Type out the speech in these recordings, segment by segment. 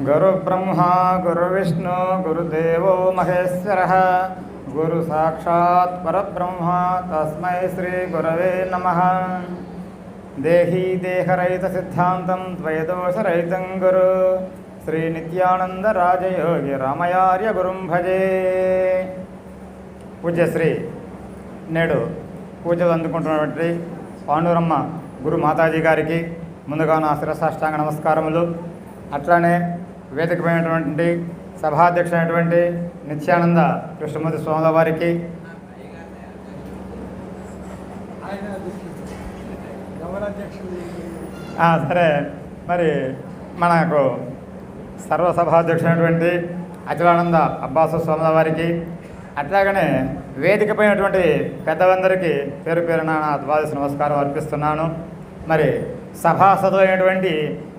గురుబ్రహ్మ గురువిష్ణు గురుదేవో మహేశ్వర గురు సాక్షాత్ పరబ్రహ్మ తస్మై శ్రీ గురవే నమ దేహీ దేహరహిత సిద్ధాంతం ద్వయదోషరహితం గురు శ్రీ నిత్యానంద రాజయోగి రామయార్య గురుం భజే పూజ్యశ్రీ నేడు పూజలు అందుకుంటున్నటువంటి పాండురమ్మ గురు మాతాజీ గారికి ముందుగా నా శిరసాష్టాంగ నమస్కారములు. అట్లానే వేదికమైనటువంటి సభాధ్యక్షుడైనటువంటి నిత్యానంద కృష్ణమూర్తి స్వాముల వారికి సరే. మరి మనకు సర్వసభాధ్యక్షుడైనటువంటి అచలానంద అబ్బాసు స్వాముల వారికి అట్లాగనే వేదికపైనటువంటి పెద్దలందరికీ పేరు పేరున నా ద్వాదశ నమస్కారం అర్పిస్తున్నాను. మరి సభాసదులైనటువంటి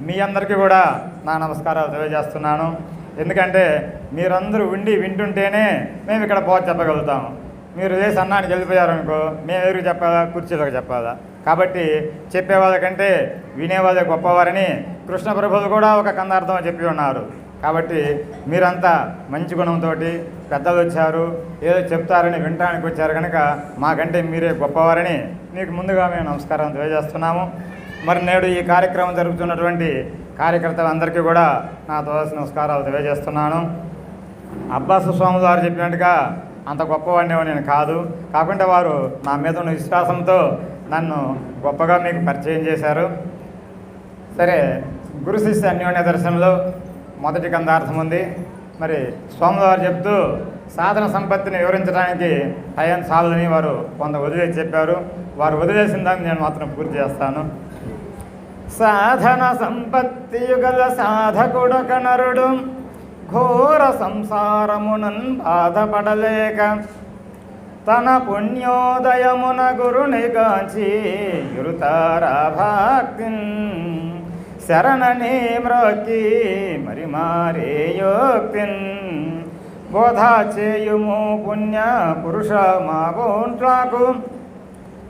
మీ అందరికీ కూడా నా నమస్కారాలు తెలియజేస్తున్నాను. ఎందుకంటే మీరందరూ ఉండి వింటుంటేనే మేము ఇక్కడ బోధ చెప్పగలుగుతాము మీరు చేసి అన్నానికి వెళ్ళిపోయారనుకో మేము ఎదురు చెప్పాలా? కుర్చీలకు చెప్పాలా? కాబట్టి చెప్పేవాళ్ళకంటే వినేవాళ్ళే గొప్పవారని కృష్ణ ప్రభులు కూడా ఒక కందార్థం చెప్పి ఉన్నారు. కాబట్టి మీరంతా మంచి గుణంతో పెద్దలు వచ్చారు ఏదో చెప్తారని వినటానికి వచ్చారు కనుక మాకంటే మీరే గొప్పవారని మీకు ముందుగా మేము నమస్కారం తెలియజేస్తున్నాము. మరి నేడు ఈ కార్యక్రమం జరుగుతున్నటువంటి కార్యకర్తలందరికీ కూడా నా దోష నమస్కారాలు తెలియజేస్తున్నాను. అబ్బాసు స్వామి వారు చెప్పినట్టుగా అంత గొప్పవాడిని నేను కాదు. కాకుండా వారు నా మీద ఉన్న విశ్వాసంతో నన్ను గొప్పగా మీకు పరిచయం చేశారు. సరే గురు శిష్య అన్యోన్య దర్శనంలో మొదటి కందార్థం ఉంది. మరి స్వామివారు చెప్తూ సాధన సంపత్తిని వివరించడానికి టైం చాలని వారు కొంత వదిలేసి చెప్పారు. వారు వదిలేసిన దాన్ని నేను మాత్రం పూర్తి చేస్తాను. సాధన సంపత్తి యుగల సాధకుడొక నరుడు ఘోర సంసారమునన్ బాధపడలేక తన పుణ్యోదయమున గురుని గాంచి గురుతారా శరణని మ్రొక్కి మరి మారే యోక్తిన్. బోధ చేయుము పుణ్య పురుష మా మాగోంట్లకు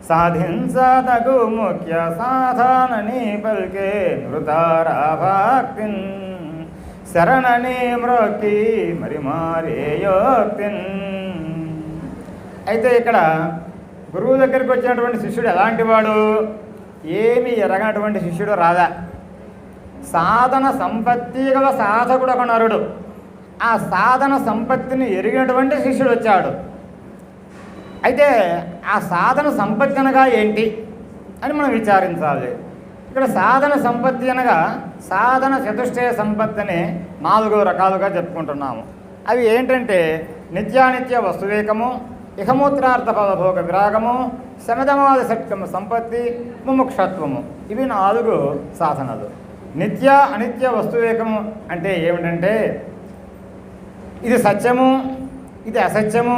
సాధించదగు ముఖ్య సాధనని పలికే మృతారా భక్తిన్ శరణని మ్రొక్కి మరి మారే యోక్తిన్. అయితే ఇక్కడ గురువు దగ్గరికి వచ్చినటువంటి శిష్యుడు ఎలాంటి వాడు? ఏమి ఎరగనటువంటి శిష్యుడు రాదా. సాధన సంపత్తి గల సాధకుడు ఒక నరుడు. ఆ సాధన సంపత్తిని ఎరిగినటువంటి శిష్యుడు వచ్చాడు. అయితే ఆ సాధన సంపత్తి అనగా ఏంటి అని మనం విచారించాలి. ఇక్కడ సాధన సంపత్తి అనగా సాధన చతుష్టయ సంపత్తి అని నాలుగు రకాలుగా చెప్పుకుంటున్నాము. అవి ఏంటంటే నిత్యానిత్య వస్తువేకము ఇహమూత్రార్థ ఫలభోగ విరాగము శమదమాద షట్కము సంపత్తి ముముక్షత్వము. ఇవి నాలుగు సాధనలు. నిత్య అనిత్య వస్తువేకము అంటే ఏమిటంటే ఇది సత్యము ఇది అసత్యము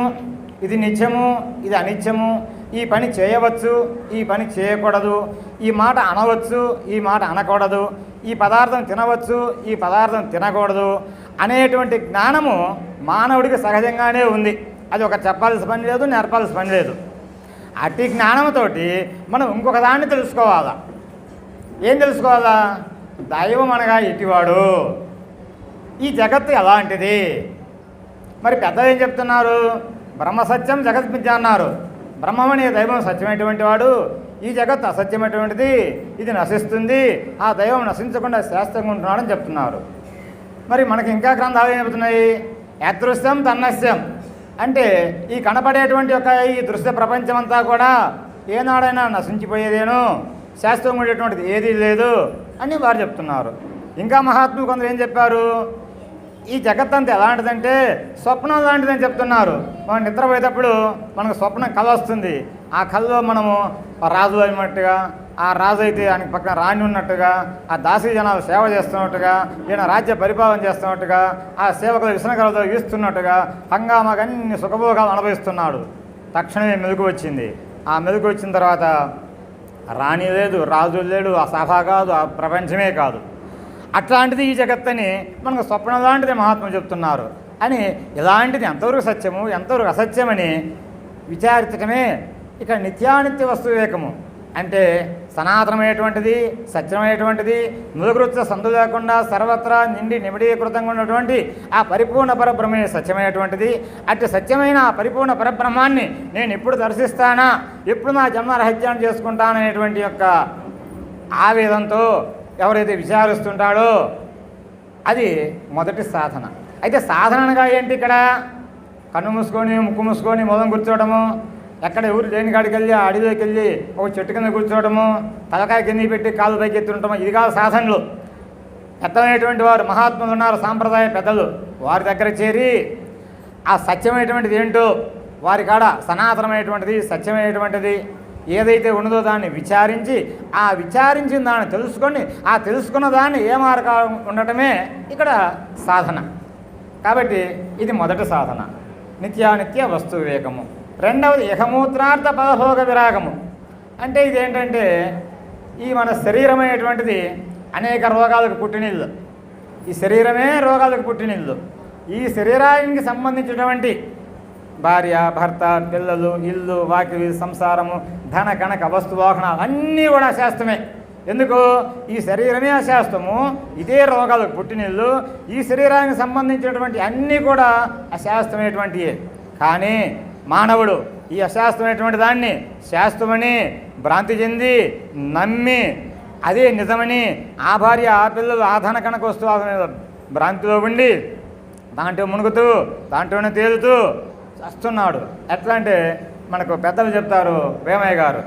ఇది నిత్యము ఇది అనిత్యము. ఈ పని చేయవచ్చు ఈ పని చేయకూడదు. ఈ మాట అనవచ్చు ఈ మాట అనకూడదు. ఈ పదార్థం తినవచ్చు ఈ పదార్థం తినకూడదు అనేటువంటి జ్ఞానము మానవుడికి సహజంగానే ఉంది. అది ఒక చెప్పాల్సిన పని లేదు నేర్పాల్సిన పని లేదు. అట్టి జ్ఞానంతోటి మనం ఇంకొక దాన్ని తెలుసుకోవాలా? ఏం తెలుసుకోవాలా? దైవం అనగా ఇటివాడు. ఈ జగత్తు ఎలాంటిది? మరి పెద్దలు ఏం చెప్తున్నారు? బ్రహ్మసత్యం జగత్ మిథ్య అన్నారు. బ్రహ్మమనే దైవం సత్యమైనటువంటి వాడు. ఈ జగత్ అసత్యమైనటువంటిది. ఇది నశిస్తుంది. ఆ దైవం నశించకుండా శాస్త్రంగా ఉంటున్నాడని చెప్తున్నారు. మరి మనకి ఇంకా గ్రంథాలు ఏం చెబుతున్నాయి? యదృశ్యం తన్నస్యం. అంటే ఈ కనపడేటువంటి యొక్క ఈ దృశ్య ప్రపంచం అంతా కూడా ఏనాడైనా నశించిపోయేదేను? శాస్త్రం ఉండేటువంటిది ఏదీ లేదు అని వారు చెప్తున్నారు. ఇంకా మహాత్ములు కొందరు ఏం చెప్పారు? ఈ జగత్ ఎలాంటిదంటే స్వప్నం లాంటిదని చెప్తున్నారు. మనం నిద్రపోయేటప్పుడు మనకు స్వప్నం కళ వస్తుంది. ఆ కళలో మనము రాజు అయినట్టుగా ఆ రాజు అయితే ఆయనకి పక్కన రాణి ఉన్నట్టుగా ఆ దాసీ జనాలు సేవ చేస్తున్నట్టుగా ఈయన రాజ్య పరిపాలన చేస్తున్నట్టుగా ఆ సేవకులు విసనకలతో వీస్తున్నట్టుగా హంగామాకు అన్ని సుఖభోగాలు అనుభవిస్తున్నాడు. తక్షణమే మెలుగు వచ్చింది. ఆ మెలుగు వచ్చిన తర్వాత రాణి లేదు రాజు లేడు ఆ సభ కాదు ఆ ప్రపంచమే కాదు. అట్లాంటిది ఈ జగత్తని మనకు స్వప్నం లాంటిది మహాత్మ చెప్తున్నారు. అని ఇలాంటిది ఎంతవరకు సత్యము ఎంతవరకు అసత్యమని విచారించటమే ఇక నిత్యానిత్య వస్తు వివేకము. అంటే సనాతనమైనటువంటిది సత్యమైనటువంటిది ముదుగురుత్స సందు లేకుండా సర్వత్రా నిండి నిమిడీకృతంగా ఉన్నటువంటి ఆ పరిపూర్ణ పరబ్రహ్మే సత్యమైనటువంటిది. అట్టి సత్యమైన ఆ పరిపూర్ణ పరబ్రహ్మాన్ని నేను ఎప్పుడు దర్శిస్తానా ఎప్పుడు నా జన్మ రహస్యాన్ని చేసుకుంటాననేటువంటి యొక్క ఆవేదంతో ఎవరైతే విచారిస్తుంటాడో అది మొదటి సాధన. అయితే సాధనగా ఏంటి ఇక్కడ? కన్ను మూసుకొని ముక్కు మూసుకొని మొదం కూర్చోవడము ఎక్కడ ఊరు లేని కాడికి వెళ్ళి ఆ అడవిలోకి వెళ్ళి ఒక చెట్టు కింద కూర్చోవడము తలకాయ కింద పెట్టి కాలు పైకి ఎత్తుండటము ఇది కాదు సాధనలు. పెద్దలైనటువంటి వారు మహాత్ములు ఉన్నారు సాంప్రదాయ పెద్దలు. వారి దగ్గర చేరి ఆ సత్యమైనటువంటిది ఏంటో వారి కాడ సనాతనమైనటువంటిది సత్యమైనటువంటిది ఏదైతే ఉన్నదో దాన్ని విచారించి ఆ విచారించిన దాన్ని తెలుసుకొని ఆ తెలుసుకున్న దాన్ని ఏ మార్గం ఉండటమే ఇక్కడ సాధన. కాబట్టి ఇది మొదటి సాధన. నిత్యానిత్య వస్తు వివేకము రెండవది యహమూత్రార్థ పదభోగ విరాగము. అంటే ఇదేంటంటే ఈ మన శరీరమైనటువంటిది అనేక రోగాలకు పుట్టినిల్లు. ఈ శరీరమే రోగాలకు పుట్టినిల్లు. ఈ శరీరానికి సంబంధించినటువంటి భార్య భర్త పిల్లలు ఇల్లు వాకిలి సంసారము ధన కనక వస్తు వాహనాలు అన్నీ కూడా అశాస్త్రమే ఎందుకు? ఈ శరీరమే అశాస్త్రము ఇదే రోగాలకు పుట్టినిల్లు ఈ శరీరానికి సంబంధించినటువంటి అన్నీ కూడా అశాస్త్రమైనటువంటివే కానీ మానవుడు ఈ అశాస్త్రమైనటువంటి దాన్ని శాస్త్రమని భ్రాంతి చెంది నమ్మి అదే నిజమని ఆ భార్య ఆ పిల్లలు ఆ ధన కనక భ్రాంతిలో ఉండి దాంట్లో మునుగుతూ దాంట్లోనే తేలుతూ వస్తున్నాడు ఎట్లా అంటే మనకు పెద్దలు చెప్తారు వేమయ్య గారు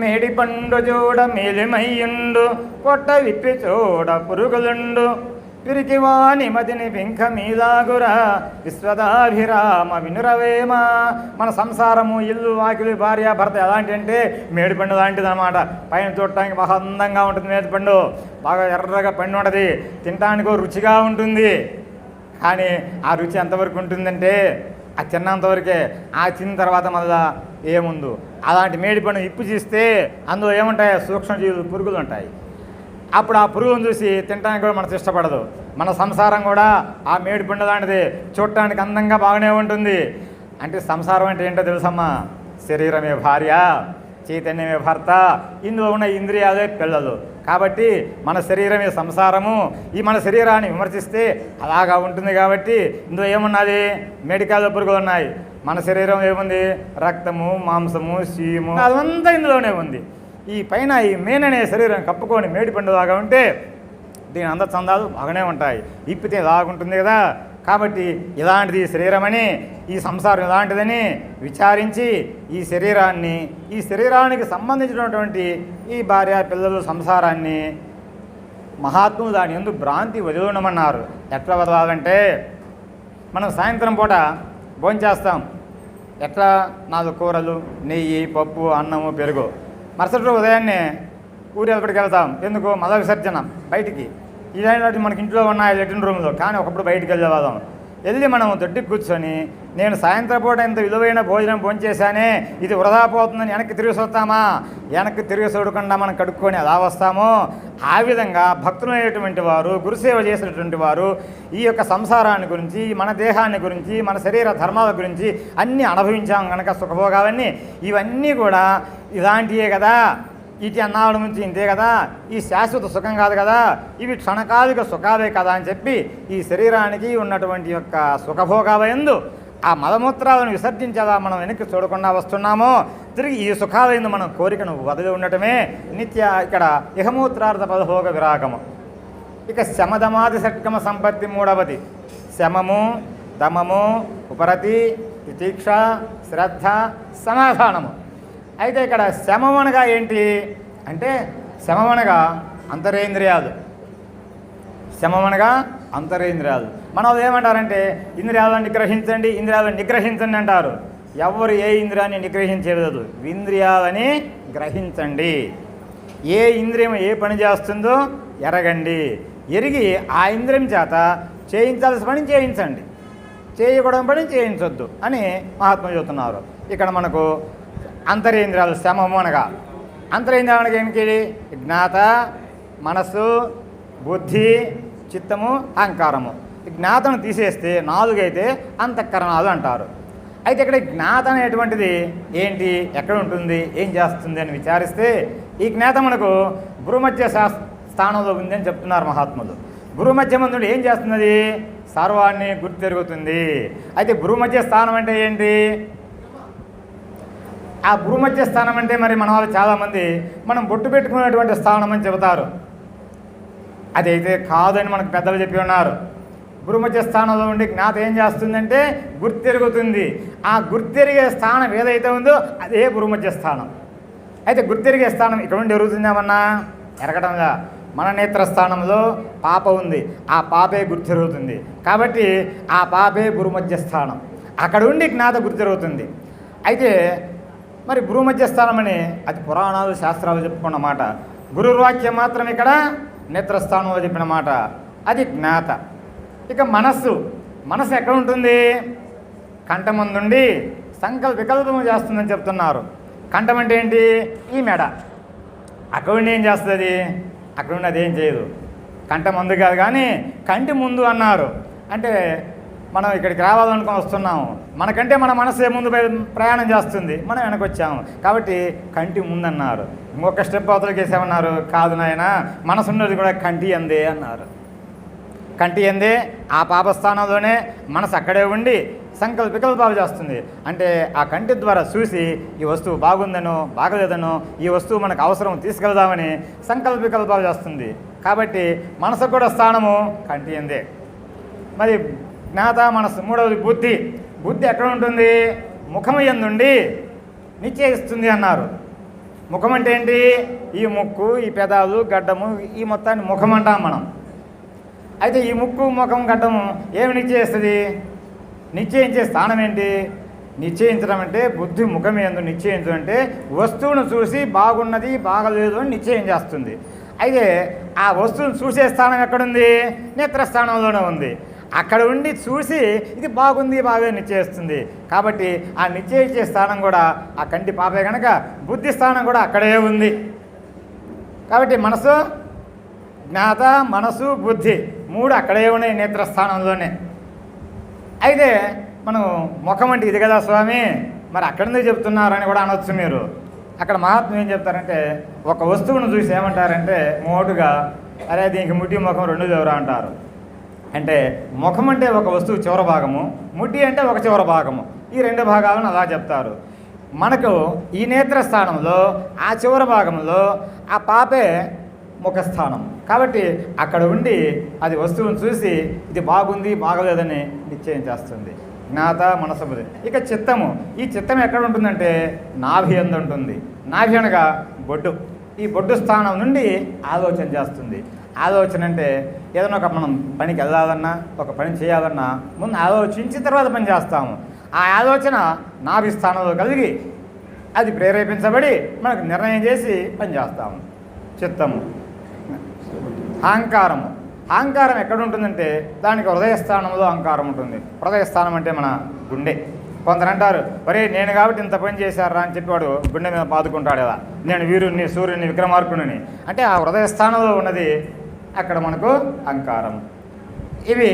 మేడి పండు చూడ మేలిమయ్యుండు కొట్ట విప్పి చూడ పురుగులుండు. పిరికివాని మదిని పింక మీదాగురా విశ్వదాభిరామ వినురవేమ. మన సంసారము ఇల్లు వాకిలి భార్య భర్త ఎలాంటి అంటే మేడిపండు లాంటిది అనమాట పైన చూడటానికి బాగా అందంగా ఉంటుంది మేడిపండు బాగా ఎర్రగా పండు ఉంటుంది. తినడానికి రుచిగా ఉంటుంది. కానీ ఆ రుచి ఎంతవరకు ఉంటుందంటే ఆ తిన్నంతవరకే ఆ తిన్న తర్వాత మళ్ళా ఏముందు? అలాంటి మేడి పండు ఇప్పు చేస్తే అందులో ఏముంటాయి? సూక్ష్మజీవులు పురుగులు ఉంటాయి. అప్పుడు ఆ పురుగులను చూసి తినడానికి కూడా మనకు ఇష్టపడదు. మన సంసారం కూడా ఆ మేడి పండు లాంటిది. చూడటానికి అందంగా బాగానే ఉంటుంది. అంటే సంసారం అంటే ఏంటో తెలుసమ్మా? శరీరమే భార్య చైతన్యమే భర్త. ఇందులో ఉన్న ఇంద్రియాలే పిల్లలు. కాబట్టి మన శరీరమే సంసారము. ఈ మన శరీరాన్ని విమర్శిస్తే అలాగా ఉంటుంది కాబట్టి ఇందులో ఏమున్నది? మెడికల్ పురుగులు ఉన్నాయి. మన శరీరం ఏముంది? రక్తము మాంసము సీము అదంతా ఇందులోనే ఉంది. ఈ పైన ఈ మేన్ అనే శరీరం కప్పుకొని మేడిపండులాగా ఉంటే దీని అంద చందాలు బాగానే ఉంటాయి. ఇప్పితే లాగుంటుంది కదా? కాబట్టి ఇలాంటిది శరీరమని ఈ సంసారం ఇలాంటిదని విచారించి ఈ శరీరాన్ని ఈ శరీరానికి సంబంధించినటువంటి ఈ భార్య పిల్లలు సంసారాన్ని మహాత్ములు దాని ఎందు భ్రాంతి వదిలినమన్నారు ఎట్లా వదలాలంటే మనం సాయంత్రం పూట భోంచేస్తాం ఎట్లా? నాలుగు కూరలు నెయ్యి పప్పు అన్నము పెరుగు. మరుసటి ఉదయాన్నే ఊరి ఎప్పటికి వెళ్తాం. ఎందుకు? మల విసర్జన బయటికి. ఇలాంటి మనకి ఇంట్లో ఉన్నాయి లెటిన్ రూమ్లో కానీ ఒకప్పుడు బయటికి వెళ్ళేవాళ్ళం. వెళ్ళి మనం దొడ్డికి కూర్చొని నేను సాయంత్రం పూట ఇంత విలువైన భోజనం భోంచేశానే ఇది వృధా పోతుందని వెనక్కి తిరిగి చూస్తామా? వెనక్కి తిరిగి చూడకుండా మనం కడుక్కొని అలా వస్తామో? ఆ విధంగా భక్తులైనటువంటి వారు గురుసేవ చేసినటువంటి వారు ఈ యొక్క సంసారాన్ని గురించి మన దేహాన్ని గురించి మన శరీర ధర్మాల గురించి అన్నీ అనుభవించాం కనుక సుఖభోగాలన్నీ. ఇవన్నీ కూడా ఇలాంటివే కదా. ఇటు అన్నాడు నుంచి ఇంతే కదా? ఈ శాశ్వత సుఖం కాదు కదా? ఇవి క్షణకాలిక సుఖాలే కదా అని చెప్పి ఈ శరీరానికి ఉన్నటువంటి యొక్క సుఖభోగాలందు ఆ మలమూత్రాలను విసర్జించేలా మనం వెనక్కి చూడకుండా వస్తున్నామో తిరిగి ఈ సుఖాలయందు మనం కోరికను వదిలి ఉండటమే నిత్య ఇక్కడ ఇహమూత్రార్థ పదభోగ విరాగము. ఇక శమదమాది షట్కమ సంపత్తి మూడవది. శమము దమము ఉపరతి తితీక్ష శ్రద్ధ సమాధానము. అయితే ఇక్కడ శమం అనగా ఏంటి? అంటే శమం అనగా అంతరేంద్రియాలు. శమం అనగా అంతరేంద్రియాలు. మనం ఏమంటారంటే ఇంద్రియాలను నిగ్రహించండి ఇంద్రియాలను నిగ్రహించండి అంటారు. ఎవరు ఏ ఇంద్రియాన్ని నిగ్రహించలేదు ఇంద్రియాలని గ్రహించండి. ఏ ఇంద్రియం ఏ పని చేస్తుందో ఎరగండి. ఎరిగి ఆ ఇంద్రియం చేత చేయించాల్సిన పని చేయించండి. చేయకూడని పని చేయించొద్దు అని మహాత్మ చెబుతున్నారు. ఇక్కడ మనకు అంతరేంద్రియాలు శమము అనగా. అంతరేంద్రియాలు అనగా ఏమిటి? జ్ఞాత మనస్సు బుద్ధి చిత్తము అహంకారము. ఈ జ్ఞాతను తీసేస్తే నాలుగైతే అంతఃకరణాలు అంటారు. అయితే ఇక్కడ జ్ఞాత అనేటువంటిది ఏంటి? ఎక్కడ ఉంటుంది? ఏం చేస్తుంది? అని విచారిస్తే ఈ జ్ఞాత మనకు గురుమధ్య శాస్ స్థానంలో ఉంది అని చెప్తున్నారు మహాత్ములు. గురుమధ్య మందుడు ఏం చేస్తున్నది? సర్వాన్ని గుర్తెరుగుతుంది. అయితే గురుమధ్య స్థానం అంటే ఏంటి? ఆ భూమధ్య స్థానం అంటే మరి మన వాళ్ళు చాలామంది మనం బొట్టు పెట్టుకునేటువంటి స్థానం అని చెబుతారు. అదైతే కాదని మనకు పెద్దలు చెప్పి ఉన్నారు. భూమధ్య స్థానంలో ఉండి జ్ఞాత ఏం చేస్తుందంటే గుర్తెరుగుతుంది. ఆ గుర్తెరిగే స్థానం ఏదైతే ఉందో అదే భూమధ్య స్థానం. అయితే గుర్తెరిగే స్థానం ఇక్కడ నుండి ఎరుగుతుందేమన్నా? ఎరగటంగా మన నేత్ర స్థానంలో పాప ఉంది. ఆ పాపే గుర్తిరుగుతుంది. కాబట్టి ఆ పాపే భూమధ్య స్థానం. అక్కడ ఉండి జ్ఞాత గుర్తిరుగుతుంది. అయితే మరి గురుమధ్య అని అది పురాణాలు శాస్త్రాలు చెప్పుకున్న మాట. గురువాక్యం మాత్రం ఇక్కడ నేత్రస్థానంలో చెప్పిన మాట. అది జ్ఞాత. ఇక మనస్సు. మనస్సు ఎక్కడ ఉంటుంది కంఠమందుండి సంకల్ప వికల్పం చేస్తుందని చెప్తున్నారు. కంఠం అంటే ఏంటి ఈ మెడ. అక్కడ ఉండి ఏం చేస్తుంది? అక్కడ ఉండి ఏం చేయదు. కంఠం ముందు కాదు కానీ కంటి ముందు అన్నారు. అంటే మనం ఇక్కడికి రావాలనుకుని వస్తున్నాము మనకంటే మన మనసు ముందు ప్రయాణం చేస్తుంది? మనం వెనకొచ్చాము. వచ్చాము కాబట్టి కంటి ముందు అన్నారు ఇంకొక స్టెప్ అవతలకి వేసామన్నారు. కాదు నాయన మనసు ఉన్నది కూడా కంటి అందే అన్నారు. కంటి ఎందే ఆ పాపస్థానంలోనే మనసు అక్కడే ఉండి సంకల్పికల్పాలు చేస్తుంది. అంటే ఆ కంటి ద్వారా చూసి ఈ వస్తువు బాగుందనో బాగలేదనో ఈ వస్తువు మనకు అవసరం తీసుకెళ్దామని సంకల్ప వికల్పాలు చేస్తుంది. కాబట్టి మనసు కూడా స్థానము కంటి ఎందే. మరి జ్ఞాత మనసు మూడవది బుద్ధి. బుద్ధి ఎక్కడ ఉంటుంది? ముఖము ఎందుండి? నిశ్చయిస్తుంది అన్నారు. ముఖం అంటే ఏంటి? ఈ ముక్కు ఈ పెదాలు గడ్డము ఈ మొత్తాన్ని ముఖం అంటాం మనం. అయితే ఈ ముక్కు ముఖం గడ్డము ఏమి నిశ్చయిస్తుంది? నిశ్చయించే స్థానం ఏంటి? నిశ్చయించడం అంటే బుద్ధి ముఖం ఎందు నిశ్చయించడం అంటే వస్తువును చూసి బాగున్నది బాగలేదు అని నిశ్చయం చేస్తుంది. అయితే ఆ వస్తువును చూసే స్థానం ఎక్కడుంది? నేత్రస్థానంలోనే ఉంది. అక్కడ ఉండి చూసి ఇది బాగుంది బాగా నిశ్చయిస్తుంది. కాబట్టి ఆ నిశ్చయించే స్థానం కూడా ఆ కంటి పాపే కనుక బుద్ధి స్థానం కూడా అక్కడే ఉంది. కాబట్టి మనసు జ్ఞాత మనసు బుద్ధి మూడు అక్కడే ఉన్నాయి నేత్రస్థానంలోనే. అయితే మనం ముఖం అంటే ఇది కదా స్వామి? మరి అక్కడ నుంచి చెప్తున్నారని కూడా అనొచ్చు మీరు. అక్కడ మహాత్మ ఏం చెప్తారంటే ఒక వస్తువును చూసి ఏమంటారంటే మోటుగా అరే దీనికి ముట్టి ముఖం రెండు ఎవరు అంటారు. అంటే ముఖం అంటే ఒక వస్తువు చివర భాగము ముడ్డి అంటే ఒక చివర భాగము. ఈ రెండు భాగాలను అలా చెప్తారు. మనకు ఈ నేత్రస్థానంలో ఆ చివర భాగంలో ఆ పాపే ముఖస్థానం. కాబట్టి అక్కడ ఉండి అది వస్తువును చూసి ఇది బాగుంది బాగలేదని నిశ్చయం చేస్తుంది. జ్ఞాత మనసబుద్ధి. ఇక చిత్తము. ఈ చిత్తం ఎక్కడ ఉంటుందంటే నాభి ఎందు ఉంటుంది. నాభి అనగా బొడ్డు. ఈ బొడ్డు స్థానం నుండి ఆలోచన చేస్తుంది. ఆలోచన అంటే ఏదైనా ఒక మనం పనికి వెళ్ళాలన్నా ఒక పని చేయాలన్నా ముందు ఆలోచించిన తర్వాత పని చేస్తాము. ఆ ఆలోచన నాభిస్థానంలో కలిగి అది ప్రేరేపించబడి మనకు నిర్ణయం చేసి పని చేస్తాము. చిత్తము. అహంకారము. అహంకారం ఎక్కడ ఉంటుందంటే దానికి హృదయస్థానంలో అహంకారం ఉంటుంది. హృదయస్థానం అంటే మన గుండె. కొందరు అంటారు ఒరే నేను కాబట్టి ఇంత పని చేశారా? అని చెప్పి వాడు గుండె మీద పాదుకుంటాడు కదా. నేను వీరుణ్ణి సూర్యుని విక్రమార్కుని అంటే ఆ హృదయస్థానంలో ఉన్నది అక్కడ మనకు అంకారం. ఇవి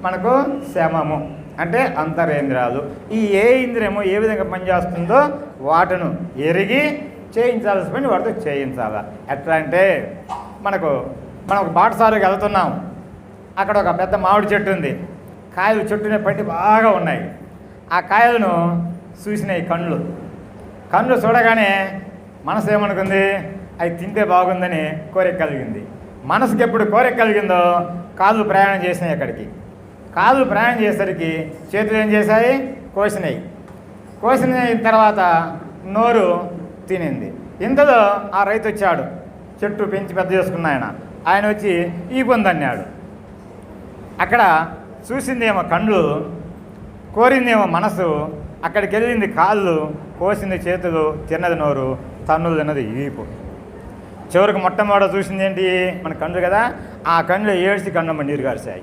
మనకు శమము అంటే అంతరేంద్రియాలు. ఈ ఏ ఇంద్రియము ఏ విధంగా పనిచేస్తుందో వాటిను ఎరిగి చేయించాల్సిన పని వాటితో చేయించాలా. ఎట్లా అంటే మనకు మనం ఒక బాటసారికి వెళ్తున్నాం. అక్కడ ఒక పెద్ద మామిడి చెట్టు ఉంది. కాయలు చెట్టునే పట్టి బాగా ఉన్నాయి. ఆ కాయలను చూసినాయి కళ్ళు. కళ్ళు చూడగానే మనసు ఏమనుకుంది అవి తింటే బాగుందని కోరిక కలిగింది. మనసుకి ఎప్పుడు కోరిక కలిగిందో కాళ్ళు ప్రయాణం చేసినాయి అక్కడికి. కాళ్ళు ప్రయాణం చేసేసరికి చేతులు ఏం చేశాయి? కోసినాయి. కోసిన తర్వాత నోరు తినింది. ఇంతలో ఆ రైతు వచ్చాడు. చెట్టు పెంచి పెద్ద చేసుకున్న ఆయన. ఆయన వచ్చి ఈ పొందన్నాడు అక్కడ చూసిందేమో కండ్లు కోరిందేమో మనసు అక్కడికి వెళ్ళింది కాళ్ళు కోసింది చేతులు తిన్నది నోరు తన్నులు తిన్నది ఈపు. చివరికి మొట్టమొదట చూసింది ఏంటి? మన కండ్రు కదా? ఆ కళ్ళు ఏడ్చి కండమ్మ నీరు గారిశాయి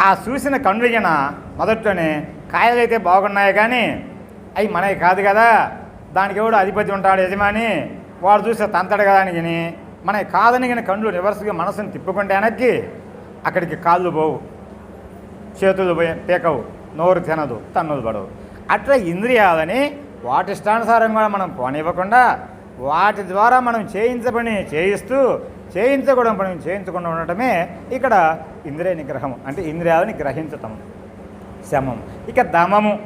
ఆ చూసిన కళ్ళు మొదట్లోనే కాయలు అయితే బాగున్నాయి కానీ అవి మనవి కాదు కదా? దానికి ఎవడు అధిపతి ఉంటాడు యజమాని? వాడు చూస్తే తంతడు కదా అని విని మనకి కాదని కానీ కళ్ళు రివర్స్గా మనసుని తిప్పుకుంటే వెనక్కి అక్కడికి కాళ్ళు పోవు. చేతులు పోయి పీకవు. నోరు తినదు తన్నులు పడవు. అట్లా ఇంద్రియాలని వాటి ఇష్టానుసారం కూడా మనం పోనివ్వకుండా వాటి ద్వారా మనం చేయించబడి చేయిస్తూ చేయించకూడదు పని చేయించకుండా ఉండటమే ఇక్కడ ఇంద్రియ నిగ్రహము అంటే ఇంద్రియాలని గ్రహించటం శమం ఇక దమము.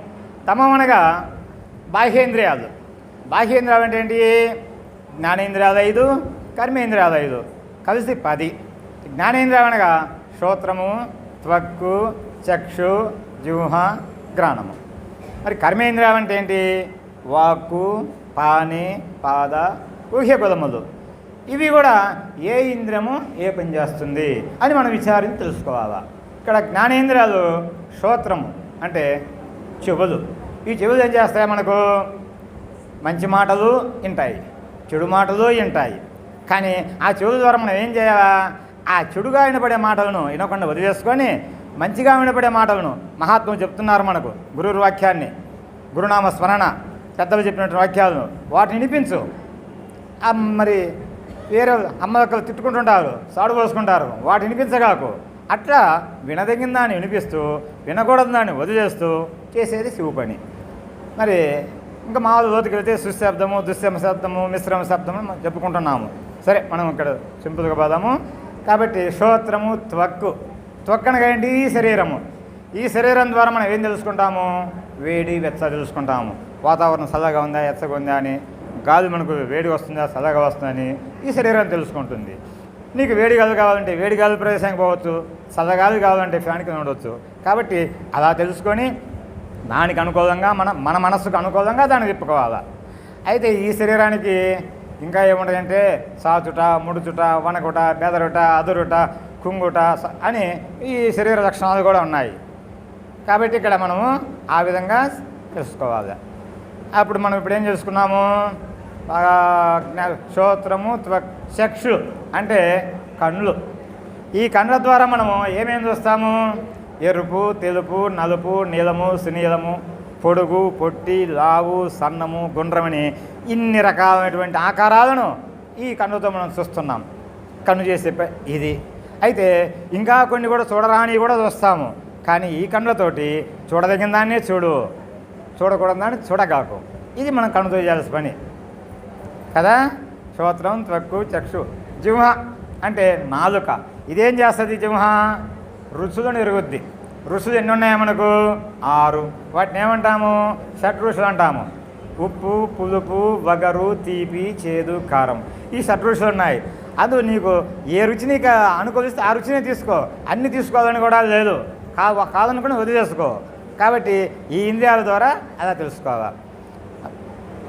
తమం అనగా బాహ్యేంద్రియాలు. బాహ్యేంద్రియాలు అంటే ఏంటి? జ్ఞానేంద్రియాలు ఐదు కర్మేంద్రియాలు ఐదు. కలిసి పది. జ్ఞానేంద్రియాలు అనగా శ్రోత్రము త్వక్కు చక్షు జూహ గ్రాణము మరి కర్మేంద్రియాలు అంటే ఏంటి? వాక్కు పాని పాద ఊహ్య కుదములు ఇవి కూడా ఏ ఇంద్రియము ఏ పని చేస్తుంది అని మనం విచారించి తెలుసుకోవాలా. ఇక్కడ జ్ఞానేంద్రియాలు శ్రోత్రము అంటే చెవులు. ఈ చెవులు ఏం చేస్తాయి మనకు? మంచి మాటలు వింటాయి చెడు మాటలు వింటాయి. కానీ ఆ చెవుల ద్వారా మనం ఏం చేయాలా? ఆ చెడుగా వినపడే మాటలను వినకుండా వదిలేసుకొని మంచిగా వినపడే మాటలను మహాత్ములు చెప్తున్నారు మనకు గురువు వాక్యాన్ని. గురునామ స్మరణ. పెద్దలు చెప్పినటువంటి వాక్యాలను వాటిని వినిపించు. మరి వేరే అమ్మలక్కలు తిట్టుకుంటుంటారు సాడు పోసుకుంటారు వాటి వినిపించగాకు అట్లా వినదగిన దాన్ని వినిపిస్తూ వినకూడదు దాన్ని వదిలేస్తూ చేసేది శివ పని. మరి ఇంకా మామూలు లోతుకి వెళ్తే సుశబ్దము దుశ్శమ శబ్దము మిశ్రమ శబ్దము చెప్పుకుంటున్నాము. సరే మనం ఇక్కడ సింపుల్గా పోదాము. కాబట్టి శ్రోత్రము త్వక్కు. త్వక్కనగా ఏంటి? ఈ శరీరము. ఈ శరీరం ద్వారా మనం ఏం తెలుసుకుంటాము? వేడి వెచ్చ తెలుసుకుంటాము. వాతావరణం చల్లగా ఉందా ఎచ్చగా ఉందా అని గాలి మనకు వేడి వస్తుందా చల్లగా వస్తుందని ఈ శరీరం తెలుసుకుంటుంది. నీకు వేడి గాలి కావాలంటే వేడి గాలి ప్రదేశానికి పోవచ్చు చల్లగాలి కావాలంటే ఫ్యాన్ కింద ఉండవచ్చు కాబట్టి అలా తెలుసుకొని దానికి అనుకూలంగా మన మన మనస్సుకు అనుకూలంగా దాన్ని తిప్పుకోవాలి. అయితే ఈ శరీరానికి ఇంకా ఏముంటాయంటే సాచుట ముడుచుట వనకుట బెదరుట అదురుట కుంగుట అని ఈ శరీర లక్షణాలు కూడా ఉన్నాయి. కాబట్టి ఇక్కడ మనము ఆ విధంగా తెలుసుకోవాలి. అప్పుడు మనం ఇప్పుడు ఏం చేసుకున్నాము? శ్రోత్రము త్వ- చక్షు అంటే కళ్ళు ఈ కళ్ళ ద్వారా మనము ఏమేమి చూస్తాము? ఎరుపు తెలుపు నలుపు నీలము సునీలము పొడుగు పొట్టి లావు సన్నము గుండ్రమని ఇన్ని రకాలైనటువంటి ఆకారాలను ఈ కన్నుతో మనం చూస్తున్నాం. కన్ను చేసే ఇది. అయితే ఇంకా కొన్ని కూడా చూడరాని కూడా చూస్తాము. కానీ ఈ కళ్ళతోటి చూడదగిన దాన్నే చూడు. చూడకూడదు దాన్ని చూడగాకు. ఇది మనం కనుతో చేయాల్సిన పని. కదా? శ్రోత్రం త్వక్కు చక్షు. జింహ అంటే నాలుక. ఇదేం చేస్తుంది జింహ? రుచులను ఎరుగుద్ది రుచులు ఎన్ని ఉన్నాయి మనకు? ఆరు. వాటిని ఏమంటాము? షట్ రుచులు అంటాము. ఉప్పు పులుపు వగరు తీపి చేదు కారం. ఈ షట్ రుచులు ఉన్నాయి. అది నీకు ఏ రుచిని అనుకూలిస్తే ఆ రుచినే తీసుకో. అన్ని తీసుకోవాలని కూడా లేదు. కా కాదనుకుని వదిలేసుకో. కాబట్టి ఈ ఇంద్రియాల ద్వారా అలా తెలుసుకోవాలి.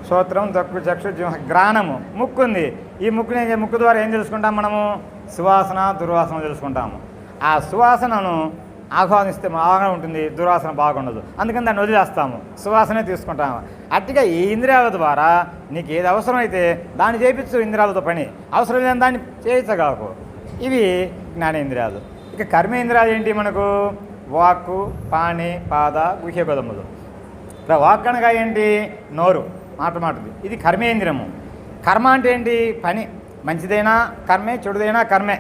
శ్రోత్రం తక్కువ చక్షు గ్రాణము ముక్కు ఉంది. ఈ ముక్కుని ముక్కు ద్వారా ఏం తెలుసుకుంటాం మనము? సువాసన దుర్వాసన తెలుసుకుంటాము. ఆ సువాసనను ఆహ్వానిస్తే బాగా ఉంటుంది దుర్వాసన బాగుండదు. అందుకని దాన్ని వదిలేస్తాము. సువాసనే తీసుకుంటాము. అట్టిగా ఈ ఇంద్రియాల ద్వారా నీకు ఏది అవసరమైతే దాన్ని చేయించు ఇంద్రియాలతో పని. అవసరం లేని దాన్ని చేయించగాకు. ఇవి జ్ఞానేంద్రియాలు. ఇక కర్మేంద్రియాలు ఏంటి మనకు? వాక్కు పాణి పాద గుహ్యపదములు ఇక్కడ వాక్ అనగా ఏంటి? నోరు. మాట మాటది. ఇది కర్మేంద్రియము. కర్మ అంటే ఏంటి? పని. మంచిదైనా కర్మే చెడుదైనా కర్మే.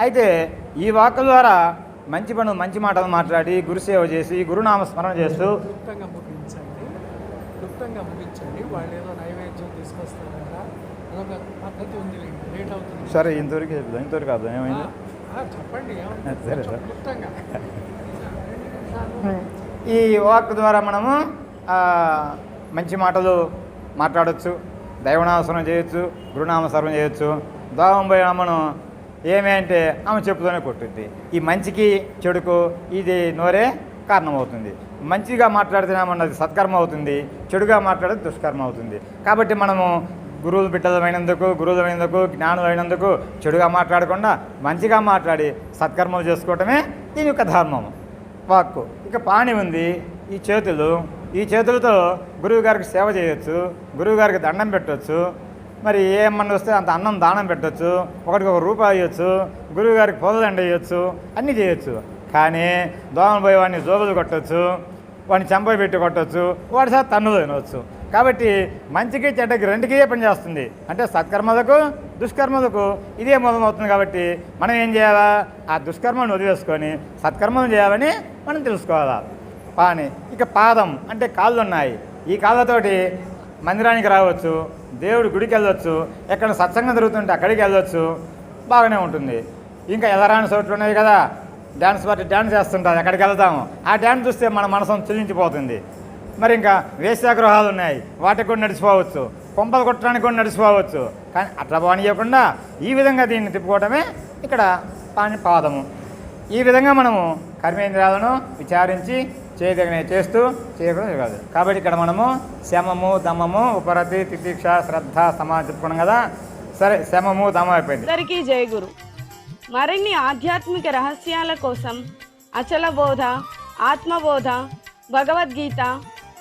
అయితే ఈ వాక్ ద్వారా మంచి పను మంచి మాటలు మాట్లాడి గురుసేవ చేసి గురునామ స్మరణ చేస్తూ క్లుప్తంగా ముగించండి. క్లుప్తంగా ముగించండి. వాళ్ళు ఏదో నైవేద్యం తీసుకొస్తారంట. అదొక పద్ధతి ఉంది లేట్ అవుతుంది. సరే ఇంతవరకు ఇంతవరకు ఆ, ఏమైంది చెప్పండి. సరే, సరే. క్లుప్తంగా. ఈ వాక్ ద్వారా మనము మంచి మాటలు మాట్లాడవచ్చు దైవనామస్మరణ చేయొచ్చు గురునామస్మరణ చేయొచ్చు. దోమం పోయిన మనం ఏమేంటే అంటే ఆమె చెప్పుతోనే కొట్టుద్ది. ఈ మంచికి చెడుకు ఇది నోరే కారణమవుతుంది. మంచిగా మాట్లాడితేనేమన్నది సత్కర్మ అవుతుంది చెడుగా మాట్లాడితే దుష్కర్మ అవుతుంది. కాబట్టి మనము గురువులు బిడ్డలమైనందుకు గురువులమైనందుకు జ్ఞానులైనందుకు చెడుగా మాట్లాడకుండా మంచిగా మాట్లాడి సత్కర్మలు చేసుకోవటమే దీని యొక్క ధర్మము. వాక్కు. ఇక పాణి ఉంది. ఈ చేతులు. ఈ చేతులతో గురువు గారికి సేవ చేయొచ్చు. గురువుగారికి దండం పెట్టవచ్చు మరి ఏమన్నా వస్తే అంత అన్నం దానం పెట్టొచ్చు. ఒకటికి ఒక రూపాయి ఇవ్వచ్చు గురువు గారికి పూలదండ ఇవ్వచ్చు అన్నీ చేయొచ్చు. కానీ దోమలు పోయి వాడిని జోబులు కొట్టచ్చు. వాడిని చెంప పెట్టి కొట్టచ్చు. వాడి సార్ తన్నులు తినవచ్చు కాబట్టి మంచికి చెడ్డకి రెండుకే పనిచేస్తుంది. అంటే సత్కర్మలకు దుష్కర్మలకు ఇదే మూలమవుతుంది కాబట్టి మనం ఏం చేయాలా? ఆ దుష్కర్మను వదిలేసుకొని సత్కర్మలు చేయాలని మనం తెలుసుకోవాలా? పాని. ఇక పాదం అంటే కాళ్ళు ఉన్నాయి ఈ కాళ్ళతోటి మందిరానికి రావచ్చు దేవుడి గుడికి వెళ్ళొచ్చు ఎక్కడ సత్సంగం జరుగుతుంటే అక్కడికి వెళ్ళొచ్చు బాగానే ఉంటుంది. ఇంకా ఎదరాని చోట్లు ఉన్నాయి కదా. డ్యాన్స్ పార్టీ డ్యాన్స్ చేస్తుంటారు ఎక్కడికి వెళ్తాము? ఆ డ్యాన్స్ చూస్తే మన మనసు చెల్లించిపోతుంది మరి ఇంకా వేశ్యాగృహాలు ఉన్నాయి. వాటికి కూడా నడిచిపోవచ్చు. కొంపలు కొట్టడానికి కూడా నడిచిపోవచ్చు. కానీ అట్లా పోనీయకుండా ఈ విధంగా దీన్ని తిప్పుకోవటమే ఇక్కడ పాని పాదము. ఈ విధంగా మనము కర్మేంద్రాలను విచారించి చేయదగిన చేస్తూ చేయకూడదు కాదు కాబట్టి ఇక్కడ మనము శమము దమము ఉపరతి తితిక్ష శ్రద్ధ సమాధి చెప్పుకున్నాం కదా. సరే శమము దమం అయిపోయింది. అందరికీ జయగురు మరిన్ని ఆధ్యాత్మిక రహస్యాల కోసం అచల బోధ ఆత్మబోధ భగవద్గీత